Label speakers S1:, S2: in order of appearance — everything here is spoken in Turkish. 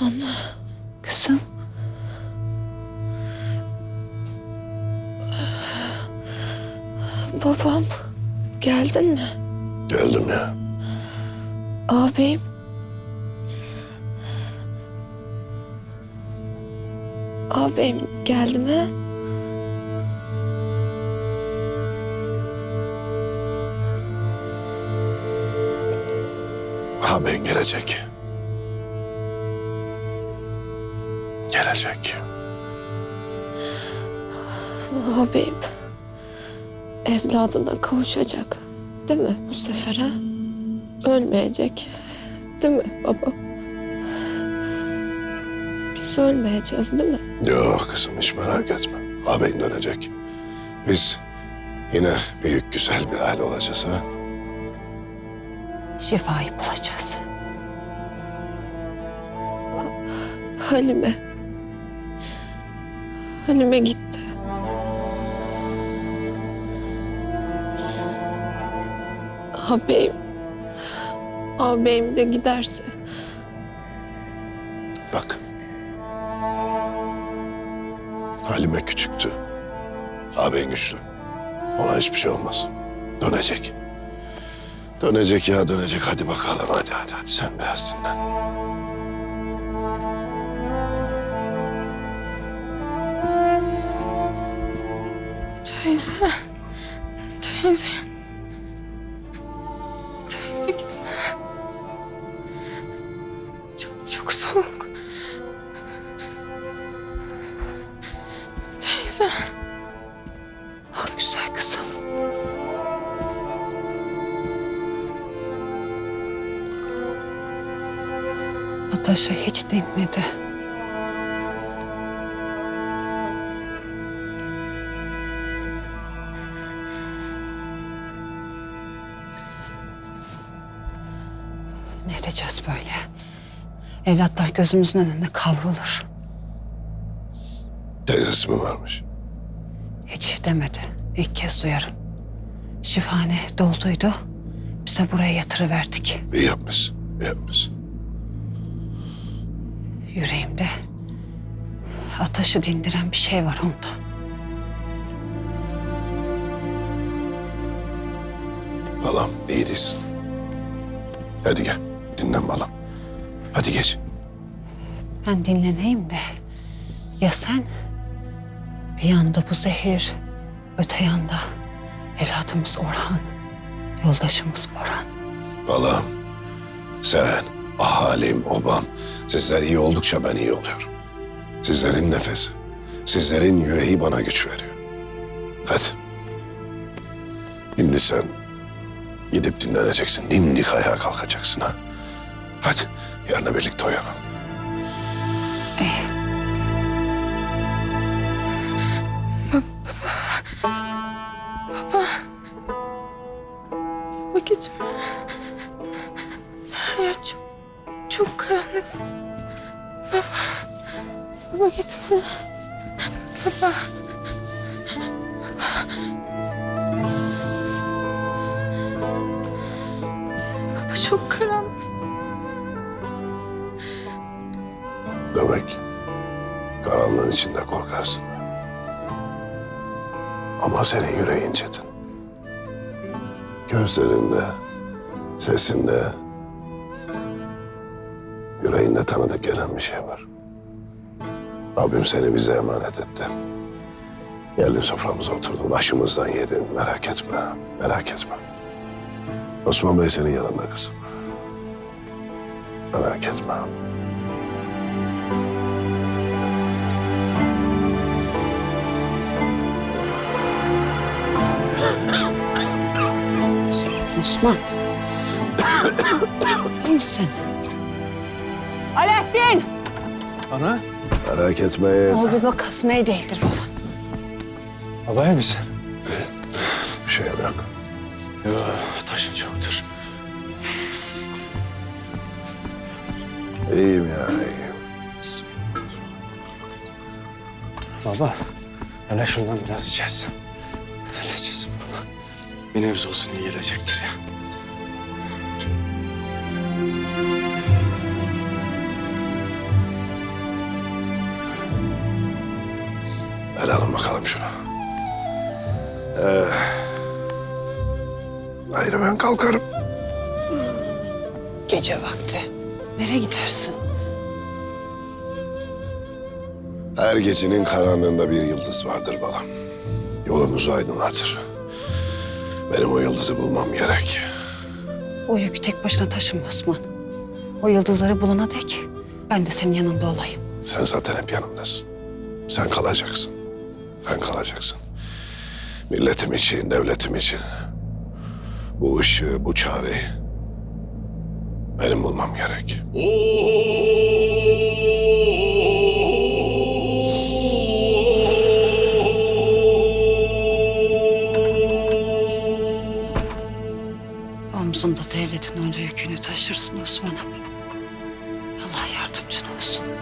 S1: Anne.
S2: Kızım.
S1: Babam. Geldin mi?
S3: Geldim ya.
S1: Ağabeyim. Ağabeyim geldi mi?
S3: Ha ben gelecek. Gelecek.
S1: Ağabeyim. Evladına kavuşacak. Değil mi bu sefer ha? Ölmeyecek. Değil mi baba? Biz ölmeyeceğiz değil mi?
S3: Yok kızım hiç merak etme. Ağabeyin dönecek. Biz yine büyük güzel bir aile olacağız ha.
S2: Şifayı bulacağız.
S1: Halime. Halime gitti. Ağabeyim. Ağabeyim de giderse.
S3: Bak. Halime küçüktü. Ağabeyin güçlü. Ona hiçbir şey olmaz. Dönecek. Dönecek ya dönecek. Hadi bakalım hadi hadi hadi sen biraz dinlen.
S4: Teyze. Teyze. Teyze gitme. Çok çok soğuk. Teyze.
S2: Ah güzel kızım. Ataşa hiç dinmedi. Ne edeceğiz böyle? Evlatlar gözümüzün önünde kavrulur.
S3: Teyzesi mi varmış?
S2: Hiç demedi. İlk kez duyarım. Şifane dolduydu. Biz de buraya yatırıverdik.
S3: İyi yapmış. iyi yapmış.
S2: Yüreğimde ataşı dindiren bir şey var onda.
S3: Balam iyi değilsin. Hadi gel. Dinlen balam. Hadi geç.
S2: Ben dinleneyim de ya sen bir yanda bu zehir, öte yanda evladımız Orhan, yoldaşımız Orhan.
S3: Balam, sen, ahalim, obam, sizler iyi oldukça ben iyi oluyorum. Sizlerin nefesi, sizlerin yüreği bana güç veriyor. Hadi. Şimdi sen gidip dinleneceksin. Dimdik ayağa kalkacaksın ha. Hadi yarına birlikte uyanalım.
S4: Gitme. Her yer çok, çok karanlık. Baba. Baba gitme. Baba. Baba çok karanlık.
S3: Demek karanlığın içinde korkarsın. Ama senin yüreğin çetin. Gözlerinde, sesinde, yüreğinde tanıdık gelen bir şey var. Rabbim seni bize emanet etti. Geldin soframıza oturdun, başımızdan yedin. Merak etme, merak etme. Osman Bey senin yanında kızım. Merak etme.
S2: Osman. İyi misin? Alaaddin!
S5: Ana,
S3: Merak etmeyin.
S2: Ol bir bakasın iyi değildir baba.
S5: baba iyi misin?
S3: Bir şey yok.
S5: Yok, taşın çoktur.
S3: İyiyim ya, iyiyim.
S5: Baba, hele şundan biraz içersin. İçersin baba. Bir nebze olsun iyi gelecektir ya.
S3: Bakalım şunu. Ee, hayır ben kalkarım.
S2: Gece vakti. Nereye gidersin?
S3: Her gecenin karanlığında bir yıldız vardır balam. Yolumuzu aydınlatır. Benim o yıldızı bulmam gerek.
S2: O yükü tek başına taşıma Osman. O yıldızları bulana dek ben de senin yanında olayım.
S3: Sen zaten hep yanımdasın. Sen kalacaksın. Sen kalacaksın. Milletim için, devletim için. Bu ışığı, bu çareyi benim bulmam gerek.
S2: Omzunda devletin onca yükünü taşırsın Osman'ım. Allah yardımcın olsun.